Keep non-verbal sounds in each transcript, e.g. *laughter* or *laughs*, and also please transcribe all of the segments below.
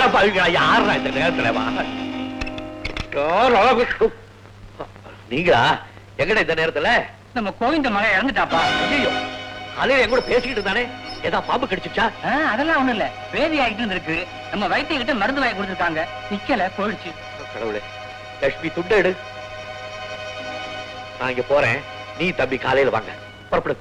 அடப்பாவிங்களா யாரா இந்த நேரத்துல? வா? நீங்களா? எங்கடா இந்த நேரத்துல? நம்ம கோவிந்த மகன் இறந்துட்டாப்பா. ஐயோ காலையில என் கூட பேசிக்கிட்டு இருந்தானே. ஏதா பாம்பு கடிச்சிச்சா அதெல்லாம் ஒண்ணும் இல்ல. வேதி ஆகிட்டு இருந்திருக்கு. நம்ம வைத்திய கிட்ட மருந்து வாங்கி கொடுத்துருக்காங்க. நிக்கல போயிடுச்சு. கடவுளே. லட்சுமி துண்டு எடு. நான் இங்க போறேன். நீ தம்பி காலையில வாங்க. புறப்படு.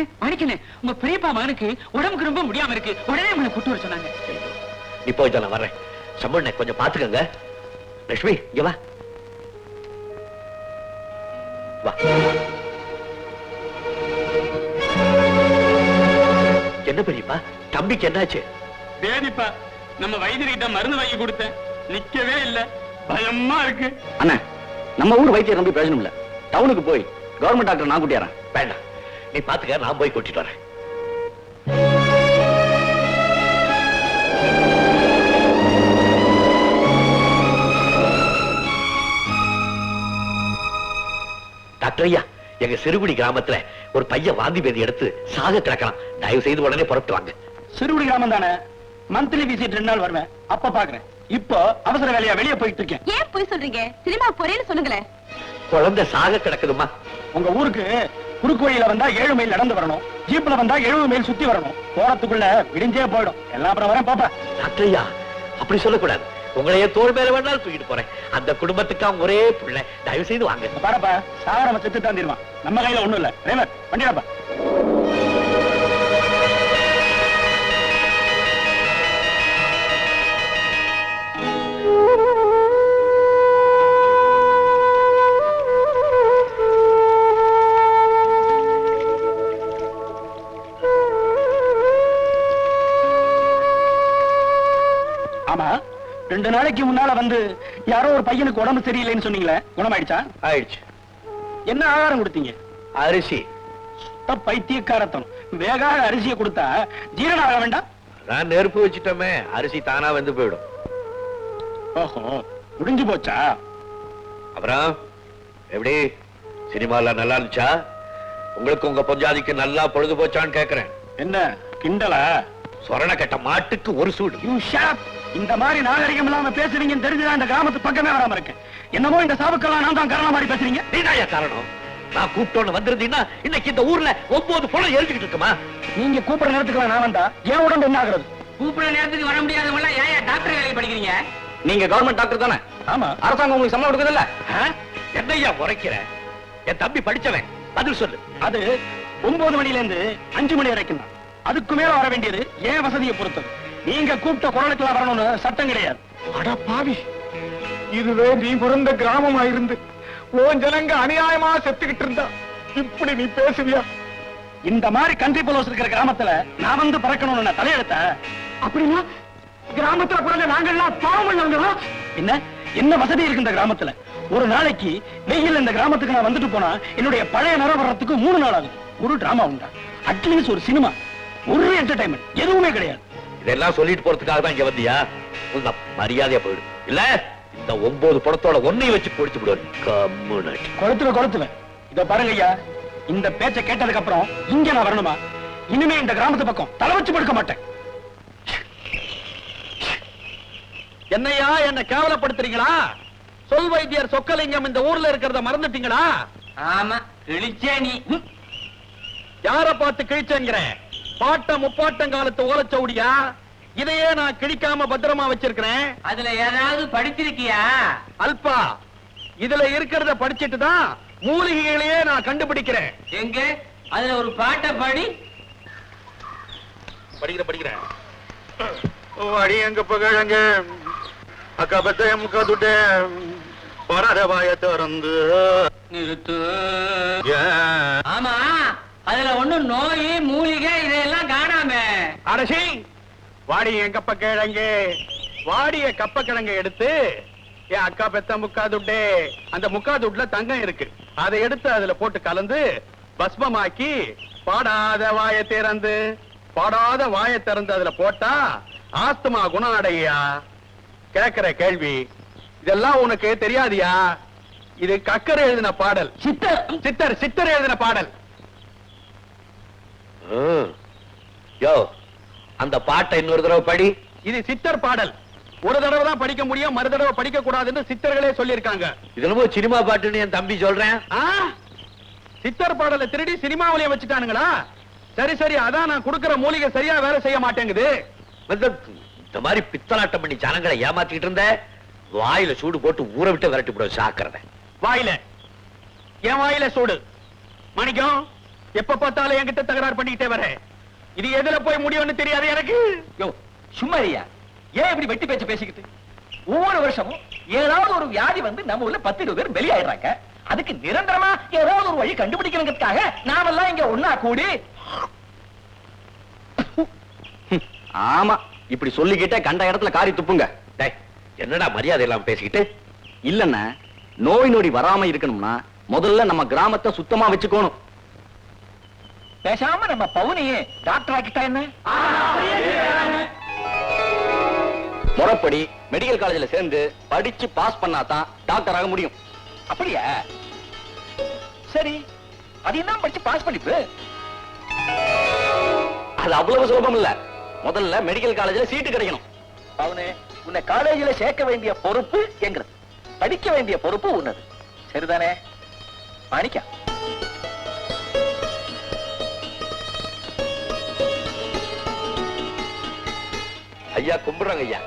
மாணிக்கனே மாணிக்கனே உங்க பெரியப்பா மகனுக்கு உடம்புக்கு ரொம்ப முடியாம இருக்கு. உடனே உங்களை கூட்டு வர சொன்னாங்க. நீ போய் நான் வர்றேன். சம்பளனை கொஞ்சம் பாத்துக்கங்க லட்சுமி இங்க வா. வா. என்ன பெரியப்பா? தம்பிக்கு என்னாச்சு? வேதிப்பா நம்ம வைத்தியர்கிட்ட மருந்து வாங்கி கொடுத்தேன். நிக்கவே இல்ல. பயமா இருக்கு. அண்ணா நம்ம ஊர் வைத்தியர் நம்பி பிரயோஜனம் இல்ல. டவுனுக்கு போய் கவர்மெண்ட் டாக்டர் நான் கூட்டியாரன். வேண்டாம். நீ பாத்துக்க நான் போய் கூட்டிட்டு வரேன். டாக்டர் ஐயா எங்க சிறுகுடி கிராமத்துல ஒரு பையன் வாந்தி பேதி எடுத்து சாக கிடக்கலாம். தயவு செய்து உடனே புறப்பட்டு வாங்க. சிறுகுடி கிராமம் தானே? மந்த்லி விசிட் ரெண்டு நாள் வருவேன். அப்ப பாக்குறேன். இப்போ அவசர வேலையா வெளியே போயிட்டு இருக்கேன். ஏன் போய் சொல்றீங்க? சினிமா போறேன்னு சொல்லுங்களேன். குழந்தை சாக கிடக்குதுமா உங்க ஊருக்கு குறுக்கு வழியில வந்தா ஏழு மைல் நடந்து வரணும். ஜீப்ல வந்தா எழுபது மைல் சுத்தி வரணும். போறதுக்குள்ள விடிஞ்சே போயிடும். எல்லாம் அப்புறம் வரேன் பாப்பா. ஐயா அப்படி சொல்லக்கூடாது. உங்களையே தோல் மேல வேணாலும் தூக்கிட்டு போறேன். அந்த குடும்பத்துக்கு ஒரே பிள்ளை. தயவு செய்து வாங்க பாருப்பா சாகரம் செத்து தந்திருவான் நம்ம கையில ஒண்ணும் இல்ல. டிரைவர் வண்டியாப்பா ஆமா. ரெண்டு நாளைக்கு முன்னால வந்து யாரோ ஒரு பையனுக்கு உடம்பு சரியில்லைன்னு சொன்னீங்களே குணமாயிடுச்சா? ஆயிடுச்சு. என்ன ஆகாரம் கொடுத்தீங்க? அரிசி. சுத்த பைத்தியக்காரத்தனம். வேகாத அரிசியை கொடுத்தா ஜீரணம் ஆக வேண்டாம்? நான் நெருப்பு வச்சுட்டோமே அரிசி தானா வந்து போயிடும். ஓஹோ முடிஞ்சு போச்சா? அப்புறம் எப்படி? சினிமால நல்லா இருந்துச்சா? உங்களுக்கு உங்க பொஞ்சாதிக்கு நல்லா பொழுது போச்சான்னு கேக்குறேன். என்ன கிண்டலா? சொரண கட்ட மாட்டுக்கு ஒரு சூடு. இந்த மாதிரி நாகரிகம் இல்லாம பேசுறீங்கன்னு தெரிஞ்சுதான் இந்த கிராமத்து பக்கமே வராம இருக்கேன் என்னமோ இந்த சாவுக்கெல்லாம் நான் தான் காரணம் மாதிரி பேசுறீங்க? நீதாயா காரணம்? நான் கூப்பிட்டோன்னு வந்திருந்தீங்கன்னா இன்னைக்கு இந்த ஊர்ல ஒன்பது புலம் எரிஞ்சுக்கிட்டு இருக்குமா? நீங்க கூப்பிடுற நேரத்துக்கு நான் வந்தா என் உடம்பு என்ன ஆகுறது? கூப்பிடுற நேரத்துக்கு வர முடியாதவங்க எல்லாம் ஏன் டாக்டர் வேலைக்கு படிக்கிறீங்க? நீங்க கவர்மெண்ட் டாக்டர் தானே? ஆமா. அரசாங்கம் உங்களுக்கு சம்பளம் கொடுக்குது இல்ல ஆ? என்னய்யா முறைக்கிற என் தம்பி படிச்சவன். பதில் சொல்லு. அது ஒன்பது மணில இருந்து அஞ்சு மணி வரைக்கும் தான். அதுக்கு மேல வர வேண்டியது ஏன் வசதியை பொறுத்தது. நீங்க கூப்பிட்ட குரலுக்குலாம் வரணும்னு சட்டம் கிடையாது. அட பாவி. இதுவே நீ பிறந்த கிராமமா இருந்து உன் ஜனங்க அநியாயமா செத்துக்கிட்டு இருந்தா. இப்படி நீ பேசுவியா? இந்த மாதிரி கண்ட்ரி போலோஸ் இருக்கிற கிராமத்துல நான் வந்து பறக்கணும்னு நான் தலையெடுத்த அப்படின்னா கிராமத்துல பிறந்த நாங்கெல்லாம் பாவம் பண்ணவங்களா? என்ன? என்ன வசதி இருக்கு இந்த கிராமத்துல? ஒரு நாளைக்கு வெயில் இந்த கிராமத்துக்கு நான் வந்துட்டு போனா என்னுடைய பழைய நிறம் வர்றதுக்கு மூணு நாள் ஆகுது. ஒரு டிராமா உண்டா? அட்லீஸ்ட் ஒரு சினிமா ஒரு என்டர்டைன்மெண்ட் எதுவுமே கிடையாது. இதெல்லாம் சொல்லிட்டு போறதுக்காக தான் இங்க வந்தியா? உங்க மரியாதையா போயிடு. இல்ல இந்த ஒன்பது படத்தோட ஒன்னையும் வச்சு பொடிச்சு கொளுத்துவேன் இத பாருங்க ஐயா இந்த பேச்ச கேட்டதுக்கு அப்புறம் இங்க நான் வரணுமா? இனிமே இந்த கிராமத்து பக்கம் தலை வச்சு படுக்க மாட்டேன். என்னையா என்ன கேவலப்படுத்துறீங்களா? சொல் வைத்தியர் சொக்கலிங்கம் இந்த ஊர்ல இருக்கிறத மறந்துட்டீங்களா? ஆமா கிழிச்சே நீ. யார பார்த்து கிழிச்சேங்கிறேன் பாட்ட முப்பாட்டம் காலத்து ஓலச்சவுடியா? இதையே நான் கிழிக்காம பத்திரமா வச்சிருக்கிறேன். அதுல ஏதாவது படிச்சிருக்கியா அல்பா இதுல இருக்கிறத படிச்சிட்டு தான் மூலிகைகளையே நான் கண்டுபிடிக்கிறேன். எங்க? அதுல ஒரு பாட்டை பாடி. படிக்கிற படிக்கிறேன். அடி எங்க பகழங்க அக்கா பத்த முக்கா துட்டே. வராத வாய திறந்து. நிறுத்து. அதுல ஒண்ணும் நோய் மூலிகை இதெல்லாம் காணாம. அரசி வாடி என் கப்ப கிழங்கு வாடிய கப்ப கிழங்க எடுத்து என் அக்கா பெத்த முக்கா துட்டே. அந்த முக்கா துட்டுல தங்கம் இருக்கு. அதை எடுத்து அதுல போட்டு கலந்து பஸ்மமாக்கி பாடாத வாய திறந்து பாடாத வாய திறந்து அதுல போட்டா ஆஸ்துமா குணம் அடையா? கேக்குற கேள்வி. இதெல்லாம் உனக்கு தெரியாதியா? இது கக்கர் எழுதின பாடல். சித்தர். சித்தர் சித்தர் எழுதின பாடல். யோ அந்த பாட்டை இன்னொரு தடவை படி. இது சித்தர் பாடல். ஒரு தடவை தான் படிக்க முடியும் மறு தடவை படிக்க கூடாதுன்னு சித்தர்களே சொல்லியிருக்காங்க. இது என்னமோ சினிமா பாட்டுன்னு என் தம்பி சொல்றேன்? சித்தர் பாடலை திருடி சினிமாவிலேயே வச்சுட்டானுங்களா? சரி சரி அதான் நான் கொடுக்கிற மூலிகை சரியா வேலை செய்ய மாட்டேங்குது. இந்த மாதிரி பித்தலாட்டம் பண்ணி ஜனங்களை ஏமாத்திட்டு இருந்த வாயில சூடு போட்டு ஊற விட்டு விரட்டி விட சாக்கிறத வாயில. என் வாயில சூடு. மணிக்கம்? எப்ப பார்த்தாலும் என்கிட்ட தகராறு பண்ணிக்கிட்டே வர இது எதுல போய் முடியும்னு தெரியாது எனக்கு. யோ சும்மா ஐயா ஏன் இப்படி வெட்டி பேச்சு பேசிக்கிட்டு? ஒவ்வொரு வருஷமும் ஏதாவது ஒரு வியாதி வந்து நம்ம ஊர்ல பத்து இருபது பேர் வெளியாயிடுறாங்க அதுக்கு நிரந்தரமா ஏதாவது ஒரு வழி கண்டுபிடிக்கணுங்கிறதுக்காக நாமெல்லாம் இங்க ஒன்னா கூடி ஆமா இப்படி சொல்லிக்கிட்டே கண்ட இடத்துல காரி துப்புங்க. என்னடா மரியாதை எல்லாம் பேசிக்கிட்டு? இல்லன்னா நோய் நொடி வராம இருக்கணும்னா முதல்ல நம்ம கிராமத்தை சுத்தமா வச்சுக்கணும். பேசாம நம்ம பவுனியே டாக்டர் ஆக்கிட்டா என்ன? மெடிக்கல் காலேஜ்ல சேர்ந்து படிச்சு பாஸ் பண்ணாதான் டாக்டர் ஆக முடியும். அப்படியா? சரி அது என்ன படிச்சு பாஸ் பண்ணிப்பு? அது அவ்வளவு சுலபம் இல்ல. முதல்ல மெடிக்கல் காலேஜ்ல சீட்டு கிடைக்கணும். பவுனே உன்னை காலேஜில் சேர்க்க வேண்டிய பொறுப்பு எங்கிறது? படிக்க வேண்டிய பொறுப்பு உன்னது. சரிதானே? மாணிக்கா ஐயா கும்பிடுறாங்க ஐயா.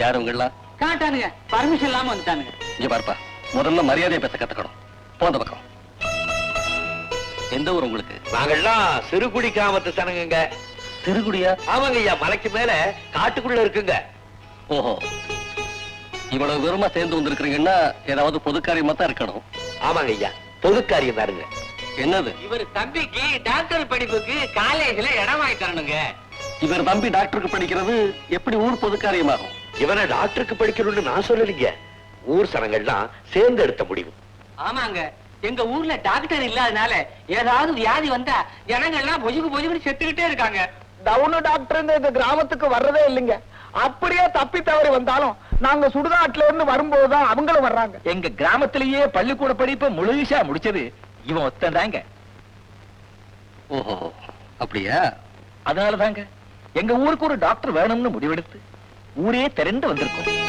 யார் உங்களா காட்டானுங்க. பர்மிஷன் இல்லாம வந்துட்டானுங்க. இங்க பார்ப்பா. முதல்ல மரியாதையை பேச கத்துக்கணும். போந்த பக்கம். எந்த ஊர் உங்களுக்கு? நாங்கெல்லாம் சிறுகுடி கிராமத்து சனங்க திருக்குடியா ஆமாங்க ஐயா மலைக்கு மேல காட்டுக்குள்ள இருக்குங்க. ஓஹோ. இவ்வளவு தூரமா சேர்ந்து வந்திருக்கிறீங்கன்னா ஏதாவது பொது காரியமா தான் இருக்கணும். ஆமாங்க ஐயா பொது காரியம் தாருங்க என்னது? இவர் தம்பிக்கு டாக்டர் படிப்புக்கு காலேஜ்ல இடம் வாங்கி தரணுங்க. இவர் தம்பி டாக்டருக்கு படிக்கிறது எப்படி ஊர் பொது காரியமாகும்? இவனை டாக்டருக்கு படிக்கணும்னு நான் சொல்லலைங்க. ஊர் சனங்கள்லாம் சேர்ந்து எடுத்த முடிவு. ஆமாங்க. எங்க ஊர்ல டாக்டர் இல்லாதனால ஏதாவது வியாதி வந்தா ஜனங்கள்லாம் பொசுக்கு பொசுக்குன்னு செத்துக்கிட்டே இருக்காங்க. டவுனு டாக்டர் இந்த கிராமத்துக்கு வர்றதே இல்லைங்க. அப்படியே தப்பி தவறி வந்தாலும் நாங்க சுடுகாட்டுல இருந்து வரும்போதுதான் அவங்களும் வர்றாங்க. எங்க கிராமத்திலேயே பள்ளிக்கூட படிப்பை முழுசா முடிச்சது இவன் ஒத்தன் தாங்க ஓஹோ அப்படியா? அதனாலதாங்க எங்க ஊருக்கு ஒரு டாக்டர் வேணும்னு முடிவெடுத்து ஊரே திரண்டு வந்திருக்கோம்.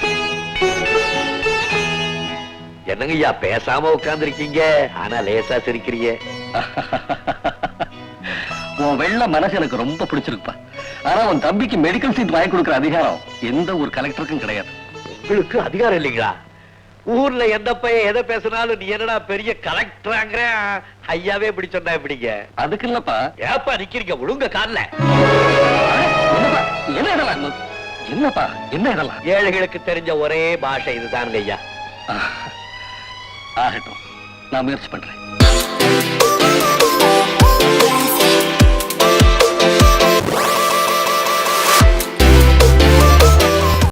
என்னங்க ஐயா பேசாம உட்கார்ந்திருக்கீங்க? ஆனா லேசா சிரிக்கிறீங்க. *laughs* உன் வெள்ள மனசு எனக்கு ரொம்ப பிடிச்சிருக்குப்பா. ஆனா உன் தம்பிக்கு மெடிக்கல் சீட் வாங்கி கொடுக்கிற அதிகாரம் எந்த ஒரு கலெக்டருக்கும் கிடையாது. உங்களுக்கு அதிகாரம் இல்லைங்களா? ஊர்ல எந்த பையன் எதை பேசினாலும் நீ என்னடா பெரிய கலெக்டராங்கிற? ஐயாவே இப்படி சொன்னா எப்படிங்க? அதுக்கு இல்லப்பா. ஏப்பா நிக்கிறீங்க ஒழுங்க என்னப்பா என்ன இதெல்லாம்? என்னப்பா என்ன இதெல்லாம்? ஏழைகளுக்கு தெரிஞ்ச ஒரே பாஷை இதுதானுங்க ஐயா. ஆகட்டும் நான் முயற்சி பண்றேன்.